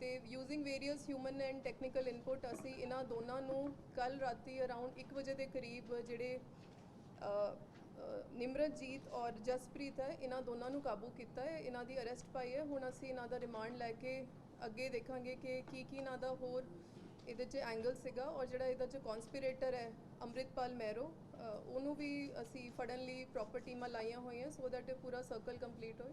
ਤੇ using various human and technical input ਅਸੀਂ ਇਹਨਾਂ ਦੋਨਾਂ ਨੂੰ ਕੱਲ ਰਾਤੀ ਅਰਾਊਂਡ 1 ਵਜੇ ਦੇ ਕਰੀਬ ਜਿਹੜੇ ਨਿਮਰਤਜੀਤ ਔਰ ਜਸਪ੍ਰੀਤ ਹੈ, ਇਹਨਾਂ ਦੋਨਾਂ ਨੂੰ ਕਾਬੂ ਕੀਤਾ ਹੈ, ਇਹਨਾਂ ਦੀ ਅਰੈਸਟ ਪਾਈ ਹੈ। ਹੁਣ ਅਸੀਂ ਇਹਨਾਂ ਦਾ ਰਿਮਾਂਡ ਲੈ ਕੇ ਅੱਗੇ ਦੇਖਾਂਗੇ ਕਿ ਕੀ ਕੀ ਇਹਨਾਂ ਦਾ ਹੋਰ ਇਹਦੇ 'ਚ ਐਂਗਲ ਸੀਗਾ ਔਰ ਜਿਹੜਾ ਇਹਦੇ 'ਚ ਕਨਸਪੀਰੇਟਰ ਹੈ, ਅੰਮ੍ਰਿਤਪਾਲ ਮੈਰੋ ਉਹਨੂੰ ਵੀ ਅਸੀਂ ਫੜਨ ਲਈ ਪ੍ਰੋਪਰ ਟੀਮਾਂ ਲਾਈਆਂ ਹੋਈਆਂ ਸੋ ਦੈਟ ਇਹ ਪੂਰਾ ਸਰਕਲ ਕੰਪਲੀਟ ਹੋਏ।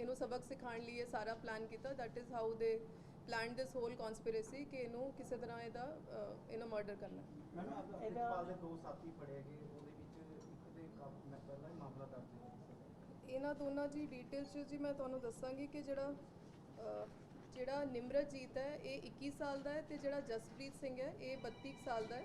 ਇਹਨੂੰ ਸਬਕ ਸਿਖਾਉਣ ਲਈ ਇਹ ਸਾਰਾ ਪਲਾਨ ਕੀਤਾ। That is how they planned this whole conspiracy ਕਿ ਇਹਨੂੰ ਕਿਸੇ ਤਰ੍ਹਾਂ ਇਹਦਾ ਇਹਨੂੰ ਮਰਡਰ ਕਰਨਾ। ਮੈਮ ਇਹਦਾ- ਅੰਮ੍ਰਿਤਪਾਲ ਦੇ ਦੋ ਸਾਥੀ ਫੜੇ ਗਏ ਉਹਦੇ ਵਿੱਚ ਇੱਕ ਦੇ ਕਾਬੂ ਮੈਂ ਪਹਿਲਾਂ ਹੀ ਮਾਮਲਾ ਦਰਜ ਹੈ ਇਹਨਾਂ ਦੋਨਾਂ ਦੀ ਡਿਟੇਲ ਚ ਜੀ ਮੈਂ ਤੁਹਾਨੂੰ ਦੱਸਾਂਗੀ ਕਿ ਜਿਹੜਾ ਜਿਹੜਾ ਨਿਮਰਤਜੀਤ ਹੈ ਇਹ 21 ਸਾਲ ਦਾ ਹੈ ਤੇ ਜਿਹੜਾ ਜਸਪ੍ਰੀਤ ਸਿੰਘ ਹੈ ਇਹ 32 ਕੁ ਸਾਲ ਦਾ ਹੈ।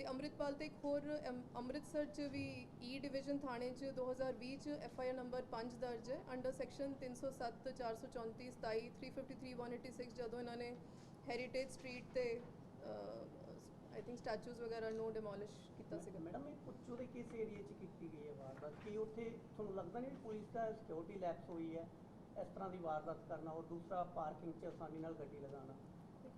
ਤੇ ਅੰਮ੍ਰਿਤਪਾਲ ਤੇ ਇੱਕ ਹੋਰ ਅਮ- ਅੰਮ੍ਰਿਤਸਰ ਚ ਵੀ ਈ ਡਿਵੀਜ਼ਨ ਥਾਣੇ ਚ 2020 ਚ ਐਫ ਆਈ ਆਰ ਨੰਬਰ 5 ਦਰਜ ਹੈ। ਅੰਡਰ ਸੈਕਸ਼ਨ 307 434 27 353 186 ਜਦੋਂ ਇਹਨਾਂ ਨੇ ਹੈਰੀਟੇਜ ਸਟਰੀਟ ਤੇ ਆਈ ਥਿੰਕ ਸਟੈਚੂਜ਼ ਵਗੈਰਾ ਨੂੰ ਡਿਮੋਲਿਸ਼ ਕੀਤਾ ਸੀਗਾ। ਮੈਡਮ ਇਹ ਪੁੱਛੋ ਦੇ ਕਿਸ ਏਰੀਆ 'ਚ ਕੀਤੀ ਗਈ ਹੈ ਵਾਰਦਾਤ? ਕੀ ਉੱਥੇ ਤੁਹਾਨੂੰ ਲੱਗਦਾ ਨਹੀਂ ਵੀ ਪੁਲਿਸ ਦਾ ਸਿਕਿਉਰਿਟੀ ਲੈਪਸ ਹੋਈ ਹੈ? ਇਸ ਤਰ੍ਹਾਂ ਦੀ ਵਾਰਦਾਤ ਕਰਨਾ ਔਰ ਦੂਸਰਾ ਪਾਰਕਿੰਗ 'ਚ ਆਸਾਨੀ ਨਾਲ ਗੱਡੀ ਲਗਾਉਣਾ?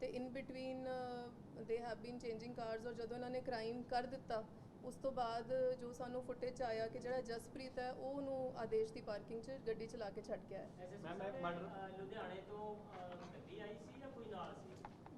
ਤੇ in between they have been changing cars ਔਰ ਜਦੋਂ ਇਹਨਾਂ ਨੇ ਕ੍ਰਾਈਮ ਕਰ ਦਿੱਤਾ ਉਸ ਤੋਂ ਬਾਅਦ ਜੋ ਸਾਨੂੰ ਫੁਟੇਜ 'ਚ ਆਇਆ ਕਿ ਜਿਹੜਾ ਜਸਪ੍ਰੀਤ ਹੈ ਉਹ ਉਹਨੂੰ ਆਦੇਸ਼ ਦੀ ਪਾਰਕਿੰਗ 'ਚ ਗੱਡੀ ਚਲਾ ਕੇ ਛੱਡ ਗਿਆ ਹੈ ਮੈਮ ਮੈਂ ਮਰਡਰ ਲੁਧਿਆਣੇ ਤੋਂ ਅਹ, ਗੱਡੀ ਆਈ ਸੀ ਜਾਂ ਕੋਈ ਨਾਲ ਸੀ?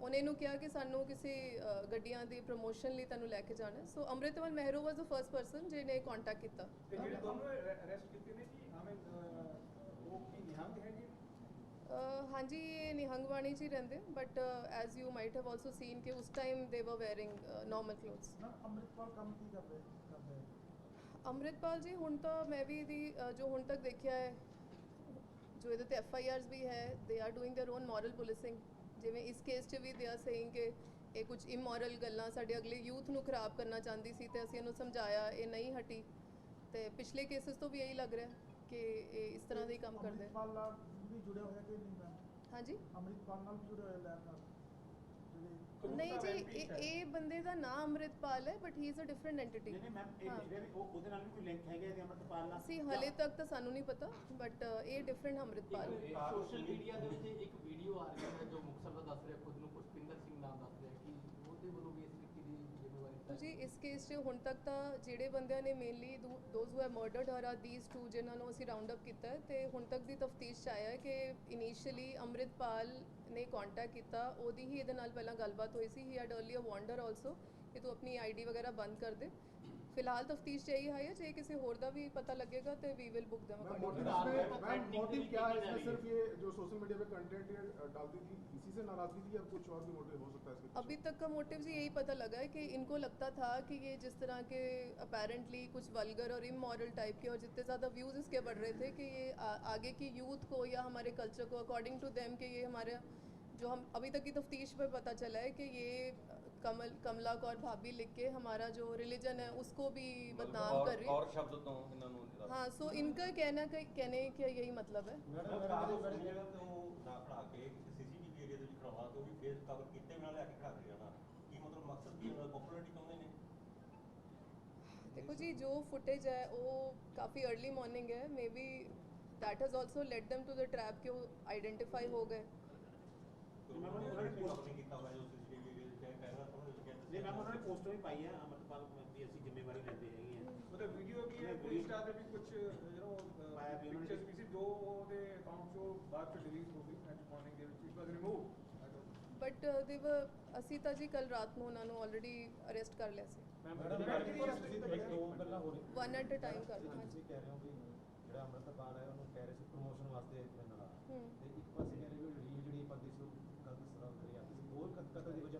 ਉਹਨੇ ਇਹਨੂੰ ਕਿਹਾ ਕਿ ਸਾਨੂੰ ਕਿਸੇ ਅ, ਗੱਡੀਆਂ ਦੀ ਪ੍ਰੋਮੋਸ਼ਨ ਲਈ ਤੁਹਾਨੂੰ ਲੈ ਕੇ ਜਾਣਾ so Amritpal Mehron was the first person ਜਿਹਨੇ ਕੰਟੈਕਟ ਕੀਤਾ ਤੇ ਜਿਹੜੇ ਦੋਨੋਂ ਅਰੈਸਟ ਕੀਤੇ ਨੇ ਜੀ ਆਵੇਂ ਉਹ ਕੀ ਨਿਹੰਗ ਹੈ ਜੀ ਅ, ਹਾਂਜੀ ਇਹ ਨਿਹੰਗਵਾਣੀ 'ਚ ਹੀ ਰਹਿੰਦੇ but as you might have also seen ਕਿ ਉਸ ਟਾਈਮ ਦੇ were wearing normal clothes ma'am Amritpal ਕੰਮ ਕੀ ਕਰ ਰਿਹਾ ਕਰਦਾ ਹੈ ਅੰਮ੍ਰਿਤਪਾਲ ਜੀ ਹੁਣ ਤਾਂ ਮੈਂ ਵੀ ਇਹਦੀ ਅ, ਜੋ ਹੁਣ ਤੱਕ ਦੇਖਿਆ ਹੈ ਜੋ ਇਹਦੇ ਤੇ ਐਫ ਆਈ ਆਰਸ ਵੀ ਹੈ they are doing their own moral policing ਜਿਵੇਂ ਇਸ ਕੇਸ 'ਚ ਵੀ ਦੇ ਆਰ ਸੇਇੰਗ ਕਿ ਇਹ ਕੁਝ ਇਮੋਰਲ ਗੱਲਾਂ ਸਾਡੇ ਅਗਲੇ ਯੂਥ ਨੂੰ ਖਰਾਬ ਕਰਨਾ ਚਾਹੁੰਦੀ ਸੀ ਤੇ ਅਸੀਂ ਇਹਨੂੰ ਸਮਝਾਇਆ ਇਹ ਨਹੀਂ ਹਟੀ। ਤੇ ਪਿਛਲੇ ਕੇਸਸ ਤੋਂ ਵੀ ਇਹੀ ਲੱਗ ਰਿਹਾ ਕਿ ਇਹ ਇਸ ਤਰ੍ਹਾਂ ਦੇ ਹੀ ਕੰਮ ਕਰਦੇ। ਅੰਮ੍ਰਿਤਪਾਲ ਨਾਲ ਵੀ ਜੁੜਿਆ ਹੋਇਆ ਕਿ ਨਹੀਂ ਮੈਮ? ਹਾਂਜੀ? ਅੰਮ੍ਰਿਤਪਾਲ ਨਾਲ ਵੀ ਜੁੜਿਆ ਹੋਇਆ ਲੈਬ ਨਾਲ? ਨਹੀਂ ਜੀ ਇਹ ਇਹ ਬੰਦੇ ਦਾ ਨਾਮ ਅੰਮ੍ਰਿਤਪਾਲ ਹੈ but he is a different entity ਨਹੀਂ ਮੈਮ ਇਹ। ਜਿਹੜੇ ਵੀ ਉਹ ਉਹਦੇ ਨਾਲ ਵੀ ਕੋਈ ਲਿੰਕ ਹੈਗਾ ਇਹਦੇ ਅੰਮ੍ਰਿਤਪਾਲ ਨਾਲ? ਅਸੀਂ ਹਲੇ ਤੱਕ ਤਾਂ ਸਾਨੂੰ ਨਹੀਂ ਪਤਾ ਬਟ ਇਹ ਡਿਫਰੈਂਟ ਅੰਮ੍ਰਿਤਪਾਲ ਹੈ। ਸੋਸ਼ਲ ਮੀਡੀਆ ਦੇ ਵਿੱਚ ਇੱਕ ਵੀਡੀਓ ਆ ਰਹੀ ਹੈ ਜੋ ਮੁਕਤਸਰ ਦਾ ਦੱਸ ਰਿਹਾ ਖੁਦ ਨੂੰ ਪੁਸ਼ਪਿੰਦਰ ਸਿੰਘ ਨਾਮ ਦੱਸ ਰਿਹਾ ਕਿ ਉਹਦੇ ਵੱਲੋਂ ਵੀ ਇਸ ਤਰੀਕੇ ਦੀ ਜ਼ਿੰਮੇਵਾਰੀ ਤੋ ਜੀ ਇਸ ਕੇਸ 'ਚ ਹੁਣ ਤੱਕ ਤਾਂ ਜਿਹੜੇ ਬੰਦਿਆਂ ਨੇ mainly those who have murdered her are these two ਜਿਨ੍ਹਾਂ ਨੂੰ ਅਸੀਂ ਰਾਉਂਡ ਅਪ ਕੀਤਾ ਹੈ ਤੇ ਹੁਣ ਤੱਕ ਦੀ ਤਫਤੀਸ਼ 'ਚ ਆਇਆ ਕਿ ਇਨੀਸ਼ੀਅਲੀ ਅੰਮ੍ਰਿਤਪਾਲ ਨੇ ਕੰਟੈਕਟ ਕੀਤਾ, ਉਹਦੀ ਹੀ ਇਹਦੇ ਨਾਲ ਪਹਿਲਾਂ ਗੱਲਬਾਤ ਹੋਈ ਸੀ ਹੀ ਹੈਡ ਅਰਲੀਅਰ ਵਾਂਡਰ ਆਲਸੋ ਕਿ ਤੂੰ ਆਪਣੀ ਆਈਡੀ ਵਗੈਰਾ ਬੰਦ ਕਰ ਦੇ। ਫਿਲਹਾਲ ਤਫਤੀਸ਼ 'ਚ ਇਹੀ ਹੈ ਜੇ ਕਿਸੇ ਹੋਰ ਦਾ ਵੀ ਪਤਾ ਲੱਗੇਗਾ ਤੇ we will book them ma'am according motive तो मैम threatening मोटिव भी क्या है की जा इसमें रही सिर्फ ये जो सोशल मीडिया पे कंटेंट ये डालती थी इसी से नाराजगी थी या कुछ और भी मोटिव हो सकता है इसके पीछे? अभी तक का मोटिव जी यही पता लगा है कि इनको लगता था कि ये जिस तरह के अपेरेंटली कुछ वल्गर और इमोरल टाइप के और जितने ज़्यादा व्यूज़ इसके बढ़ रहे थे कि ये आ, आगे की यूथ को या हमारे कल्चर को अकॉर्डिंग टू देम कि ये हमारे जो हम अभी तक की तफ्तीश में पता चला है कि ये कमल कमला कौर भाभी लिख के हमारा जो रिलीजन है उसको भी मतलब बदनाम कर रही और शब्द तो हाँ सो इनका कहना का कहने का यही मतलब है। देखो जी जो फुटेज है वो काफ़ी अर्ली मॉर्निंग है। Maybe that has also let them to the trap के वो आइडेंटिफाई हो गए। ਤੋਂ ਮੈਮ ਉਹਨਾਂ ਨੇ ਪੋਸਟਰ ਵੀ ਪਾਈ ਹੈ ਅਮਰਪਾਲ ਵੀ ਅਸੀਂ ਜ਼ਿੰਮੇਵਾਰੀ ਲੈਂਦੇ ਹੈਗੇ ਆ ਮਤਲਬ ਵੀਡੀਓ ਵੀ ਹੈ? ਕੋਈ ਇੰਸਟਾ ਤੇ ਵੀ ਕੁਝ ਯੂ نو ਪਿਕਚਰਸ ਵੀ ਸੀ ਜੋ ਉਹਦੇ ਅਕਾਊਂਟ ਚੋਂ ਬਾਅਦ ਚ ਡਿਲੀਟ ਹੋ ਗਈ ਨੈਕਸਟ ਮਾਰਨਿੰਗ ਦੇ ਵਿੱਚ ਇਟ ਵਾਸ ਰਿਮੂਵ ਬਟ ਦੇ ਅਸੀਂ ਤਾਂ ਜੀ ਕੱਲ ਰਾਤ ਨੂੰ ਉਹਨਾਂ ਨੂੰ ਆਲਰੇਡੀ ਅਰੈਸਟ ਕਰ ਲਿਆ ਸੀ। ਮੈਡਮ ਦੋ ਗੱਲਾਂ ਹੋ ਰਹੀਆਂ। ਵਨ ਐਟ ਅ ਟਾਈਮ ਕਰ ਤੁਸੀਂ ਹਾਂਜੀ ਕਹਿ ਰਹੇ ਹੋ ਵੀ ਜਿਹੜਾ ਅੰਮ੍ਰਿਤਪਾਲ ਹੈ ਉਹਨੂੰ ਕਹਿ ਰਹੇ ਸੀ ਪ੍ਰੋਮੋਸ਼ਨ ਵਾਸਤੇ ਨਾਲ। ਤੇ ਇੱਕ ਪਾਸੇ ਕਹਿ ਰਹੇ ਵੀ ਰੀਲ ਜਿਹੜੀ ਬੰਦੀ ਸੀ ਉਹ ਗਲਤ ਸਰਾਬ ਕਰੀ ਜਾਂਦੀ ਸੀ ਹੋਰ ਕਤ- ਕਤਲ ਦੀ ਵਜ੍ਹਾ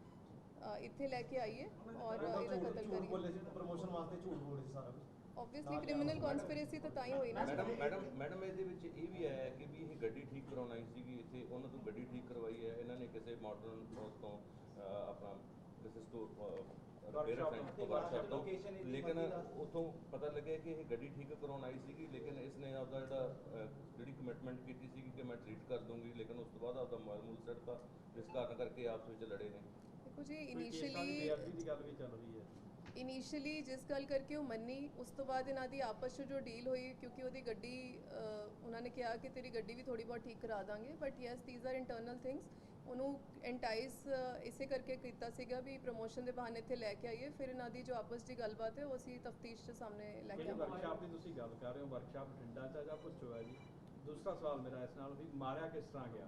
ਇੱਥੇ ਲੈ ਕੇ ਆਈਏ ਔਰ ਇਹਦਾ ਕਤਲ ਝੂਠ ਕਰੀਏ ਬੋਲੇ ਸੀ ਪ੍ਰੋਮੋਸ਼ਨ ਵਾਸਤੇ ਝੂਠ ਬੋਲੇ ਸੀ ਸਾਰਾ ਕੁਝ ਆਬਵੀਅਸਲੀ ਕ੍ਰਿਮੀਨਲ ਕਨਸਪੀਰੇਸੀ ਤਾਂ ਤਾਂ ਹੀ ਹੋਈ ਨਾ ਮੈਡਮ ਮੈਡਮ ਮੈਡਮ ਇਹਦੇ ਵਿੱਚ ਇਹ ਵੀ ਆਇਆ ਹੈ ਕਿ ਵੀ ਇਹ ਗੱਡੀ ਠੀਕ ਕਰਾਉਣ ਆਈ ਸੀਗੀ ਇੱਥੇ ਉਹਨਾਂ ਤੋਂ ਗੱਡੀ ਠੀਕ ਕਰਵਾਈ ਹੈ ਇਹਨਾਂ ਨੇ ਕਿਸੇ ਮਾਡਰਨ ਹਾਊਸ ਤੋਂ ਅਹ, ਆਪਣਾ ਕਿਸੇ ਸਟੋਰ ਰਿਪੇਅਰ ਸੈਂਟਰ ਵਰਕਸ਼ਾਪ ਤੋਂ ਲੇਕਿਨ ਉਥੋਂ ਪਤਾ ਲੱਗਿਆ ਕਿ ਇਹ ਗੱਡੀ ਠੀਕ ਕਰਾਉਣ ਆਈ ਸੀਗੀ ਲੇਕਿਨ ਇਸਨੇ ਆਪਦਾ ਜਿਹੜਾ ਅਹ, ਜਿਹੜੀ ਕਮਿਟਮੈਂਟ ਕੀਤੀ ਸੀਗੀ ਕਿ ਮੈਂ ਟ੍ਰੀਟ ਕਰ ਦੂੰਗੀ ਲੇਕਿਨ ਉਸ ਤੋਂ ਬਾਅਦ ਆਪਦਾ ਮੋਬਾਈਲ ਮੂਲ ਸੱਟਤਾ ਜਿਸ ਕਾਰਨ ਕਰਕੇ ਆਪਸ ਵਿੱਚ ਲੜੇ ਨੇ ਦੇਖੋ ਜੀ ਇਨੀਸ਼ੀਅਲੀ ਦੀ ਗੱਲ ਵੀ ਚੱਲ ਰਹੀ ਹੈ। ਇਨੀਸ਼ੀਅਲੀ ਜਿਸ ਗੱਲ ਕਰਕੇ ਉਹ ਮੰਨੀ ਉਸ ਤੋਂ ਬਾਅਦ ਇਹਨਾਂ ਦੀ ਆਪਸ 'ਚ ਜੋ ਡੀਲ ਹੋਈ ਕਿਉਂਕਿ ਉਹਦੀ ਗੱਡੀ ਉਹਨਾਂ ਨੇ ਕਿਹਾ ਕਿ ਤੇਰੀ ਗੱਡੀ ਵੀ ਥੋੜੀ ਬਹੁਤ ਠੀਕ ਕਰਾ ਦਾਂਗੇ but yes these are internal things ਉਹਨੂੰ ਐਂਟਾਈਸ ਇਸੇ ਕਰਕੇ ਕੀਤਾ ਸੀਗਾ ਵੀ ਪ੍ਰੋਮੋਸ਼ਨ ਦੇ ਬਹਾਨੇ ਇੱਥੇ ਲੈ ਕੇ ਆਈਏ ਫਿਰ ਇਹਨਾਂ ਦੀ ਜੋ ਆਪਸ ਦੀ ਗੱਲਬਾਤ ਹੈ ਉਹ ਅਸੀਂ ਤਫਤੀਸ਼ 'ਚ ਸਾਹਮਣੇ ਲੈ ਕੇ ਆਵਾਂਗੇ। ਵਰਕਸ਼ਾਪ ਦੀ ਤੁਸੀਂ ਗੱਲ ਕਰ ਰਹੇ ਹੋ ਵਰਕਸ਼ਾਪ ਬਠਿੰਡਾ ਚ ਆ ਜਾਂ ਭੁੱਚੋ ਹੈ ਜੀ। ਦੂਸਰਾ ਸਵਾਲ ਮੇਰਾ ਇਸ ਨਾਲ ਵੀ ਮਾਰਿਆ ਕਿਸ ਤਰ੍ਹਾਂ ਗਿਆ?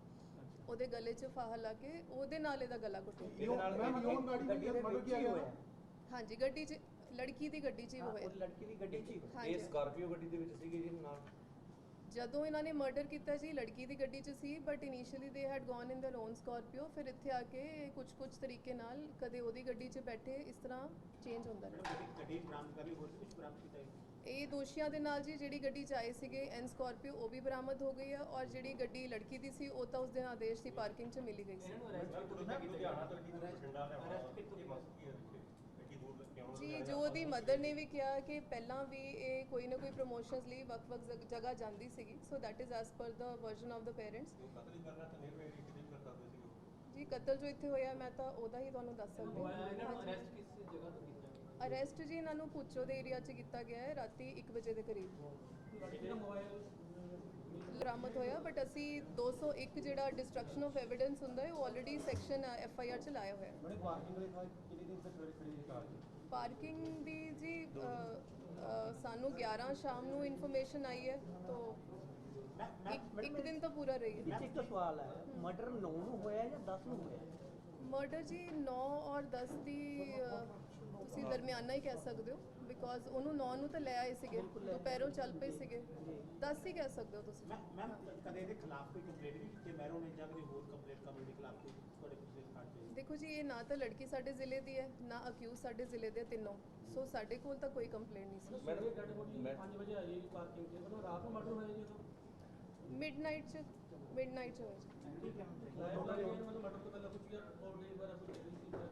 ਉਹਦੇ ਗਲੇ 'ਚ ਫਾਹਾ ਲਾ ਕੇ ਉਹਦੇ ਨਾਲ ਇਹਦਾ ਗਲਾ ਘੁੱਟਿਆ ਇਹਦੇ ਹਾਂਜੀ ਗੱਡੀ 'ਚ ਲੜਕੀ ਦੀ ਗੱਡੀ 'ਚ ਹੀ ਹੋਇਆ। ਉਹ ਲੜਕੀ ਦੀ ਗੱਡੀ 'ਚ ਇਹ ਸਕਾਰਪੀਓ ਗੱਡੀ ਦੇ ਵਿੱਚ ਸੀਗੀ ਜੀ ਨਾਲ? ਜਦੋਂ ਇਹਨਾਂ ਨੇ ਮਰਡਰ ਕੀਤਾ ਜੀ ਲੜਕੀ ਦੀ ਗੱਡੀ 'ਚ ਸੀ but initially they had gone in the lone Scorpio ਫਿਰ ਇੱਥੇ ਆ ਕੇ ਕੁਝ ਕੁਝ ਤਰੀਕੇ ਨਾਲ ਕਦੇ ਉਹਦੀ ਗੱਡੀ 'ਚ ਬੈਠੇ ਇਸ ਤਰ੍ਹਾਂ ਚੇਂਜ ਹੁੰਦਾ ਰਿਹਾ। ਗੱਡੀ ਬਰਾਮਦ ਕਰ ਹੋਰ ਕੁਝ ਬਰਾਮਦ ਕੀਤਾ ਇਹ ਦੋਸ਼ੀਆਂ ਦੇ ਨਾਲ ਜੀ ਜਿਹੜੀ ਗੱਡੀ 'ਚ ਆਏ ਸੀਗੇ ਐਨ ਸਕਾਰਪੀਓ, ਉਹ ਵੀ ਬਰਾਮਦ ਹੋ ਗਈ ਹੈ ਔਰ ਜਿਹੜੀ ਗੱਡੀ ਲੜਕੀ ਦੀ ਸੀ, ਉਹ ਤਾਂ ਉਸ ਦਿਨ ਆਦੇਸ਼ ਦੀ ਪਾਰਕਿੰਗ 'ਚ ਮਿਲੀ ਗਈ ਸੀ। ਜੀ, ਜੋ ਉਹਦੀ ਮਦਰ ਨੇ ਵੀ ਕਿਹਾ ਕਿ ਪਹਿਲਾਂ ਵੀ ਇਹ ਕੋਈ ਨਾ ਕੋਈ ਪ੍ਰੋਮੋਸ਼ਨਸ ਲਈ ਵੱਖ-ਵੱਖ ਜਗ੍ਹਾ ਜਾਂਦੀ ਸੀਗੀ ਸੋ that is as per the version of the parents ਹੀ ਜੀ, ਕਤਲ ਜੋ ਇੱਥੇ ਹੋਇਆ, ਮੈਂ ਤਾਂ ਉਹਦਾ ਹੀ ਤੁਹਾਨੂੰ ਦੱਸ ਸਕਦੀ ਹਾਂ। ਅਰੈਸਟ ਜੀ ਇਹਨਾਂ ਨੂੰ ਪੁੱਛੋ ਦੇ ਏਰੀਆ 'ਚ ਕੀਤਾ ਗਿਆ ਹੈ ਰਾਤੀ 1 ਵਜੇ ਦੇ ਕਰੀਬ। ਬਰਾਮਦ ਹੋਇਆ ਬਟ ਅਸੀਂ 201 ਜਿਹੜਾ ਡਿਸਟਰਕਸ਼ਨ ਆਫ ਐਵੀਡੈਂਸ ਹੁੰਦਾ ਹੈ ਉਹ already section F I R 'ਚ ਲਾਇਆ ਹੋਇਆ ਹੈ। ਪਾਰਕਿੰਗ ਦੀ ਜੀ ਸਾਨੂੰ 11 ਸ਼ਾਮ ਨੂੰ ਇਨਫੋਰਮੇਸ਼ਨ ਆਈ ਹੈ ਤੋਂ ਇੱਕ ਦਿਨ ਤਾਂ ਪੂਰਾ ਰਹੀ ਹੈ। ਇੱਕ ਸਵਾਲ ਹੈ ਮਰਡਰ 9 ਨੂੰ ਹੋਇਆ ਜਾਂ 10 ਨੂੰ ਹੋਇਆ? ਮਰਡਰ ਜੀ 9 ਔਰ 10 ਦੀ ਤੁਸੀਂ ਦਰਮਿਆਨਾ ਹੀ ਕਹਿ ਸਕਦੇ ਹੋ ਬਿਕੋਜ਼ ਉਹਨੂੰ 9 ਨੂੰ ਤਾਂ ਲੈ ਆਏ ਸੀਗੇ ਦੁਪਹਿਰੋਂ ਚੱਲ ਪਏ ਸੀਗੇ। 10 ਹੀ ਕਹਿ ਸਕਦੇ ਹੋ ਤੁਸੀਂ। ਮੈਮ ਕਦੇ ਇਹਦੇ ਖਿਲਾਫ ਕੋਈ ਕੰਪਲੇਂਟ ਵੀ ਕੀਤੀ ਮੈਰੋ ਨੇ ਜਾਂ ਕਦੇ ਹੋਰ ਕੰਪਲੇਂਟ ਕਰਨ ਦੇ ਖਿਲਾਫ ਕੋਈ ਤੁਹਾਡੇ ਕਾਰਡ ਤੇ ਦੇਖੋ ਜੀ ਇਹ ਨਾ ਤਾਂ ਲੜਕੀ ਸਾਡੇ ਜ਼ਿਲ੍ਹੇ ਦੀ ਹੈ ਨਾ ਅਕਿਊਜ਼ ਸਾਡੇ ਜ਼ਿਲ੍ਹੇ ਦੇ ਤਿੰਨੋਂ। ਸੋ ਸਾਡੇ ਕੋਲ ਤਾਂ ਕੋਈ ਕੰਪਲੇਂਟ ਨਹੀਂ ਸੀ। ਮੈਡਮ ਮੈਂ 5 ਵਜੇ ਆਈ ਪਾਰਕਿੰਗ ਤੇ। ਮਤਲਬ ਰਾਤ ਨੂੰ ਮਰਡਰ ਹੋਇਆ ਜੀ ਮਿਡਨਾਈਟ 'ਚ ਮਿਡਨਾਈਟ 'ਚ ਹੋਇਆ ਜੀ। ਠੀਕ ਹੈ। ਮਤਲਬ ਮਰਡਰ ਤੋਂ ਪਹਿਲਾਂ ਕੁਝ ਯਾਰ ਹੋਰ ਨਹੀਂ ਬਾਰੇ ਕੁਝ